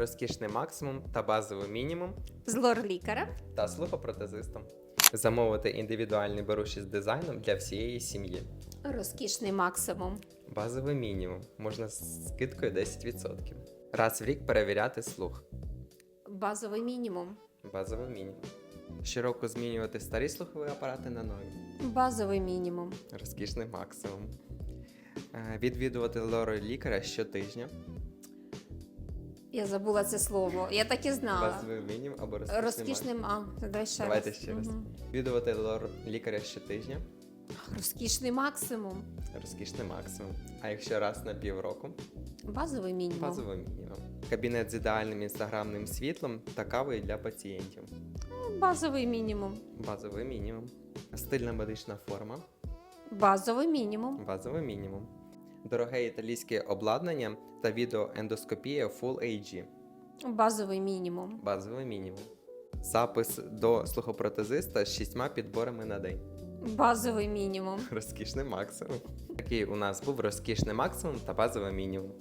розкішний максимум та базовий мінімум З лор-лікарем. та слухопротезистом. Замовити індивідуальний беруші з дизайном для всієї сім'ї. Розкішний максимум. Базовий мінімум можна з скидкою 10%. Раз в рік перевіряти слух. Базовий мінімум. Базовий мінімум. Щороку змінювати старі слухові апарати на нові. Базовий мінімум. Розкішний максимум. Е, Відвідувати лору лікаря щотижня. Я забула це слово. Я так і знала. Базовий мінімум або Розкішний максимум. а, давай ще Давайте раз. ще раз. Мгм. Відвідувати лікаря щотижня. Розкішний максимум. Розкішний максимум. А якщо раз на півроку, Базовий мінімум. базовий мінімум. Кабінет з ідеальним інстаграмним світлом та кавою для пацієнтів. Базовий мінімум. Базовий мінімум. Стильна медична форма. Базовий мінімум. Базовий мінімум. Дороге італійське обладнання та відеоендоскопія Full HD. Базовий мінімум. Базовий мінімум. Запис до слухопротезиста з шістьма підборами на день. Базовий мінімум. Розкішний максимум. Такий у нас був розкішний максимум та базовий мінімум.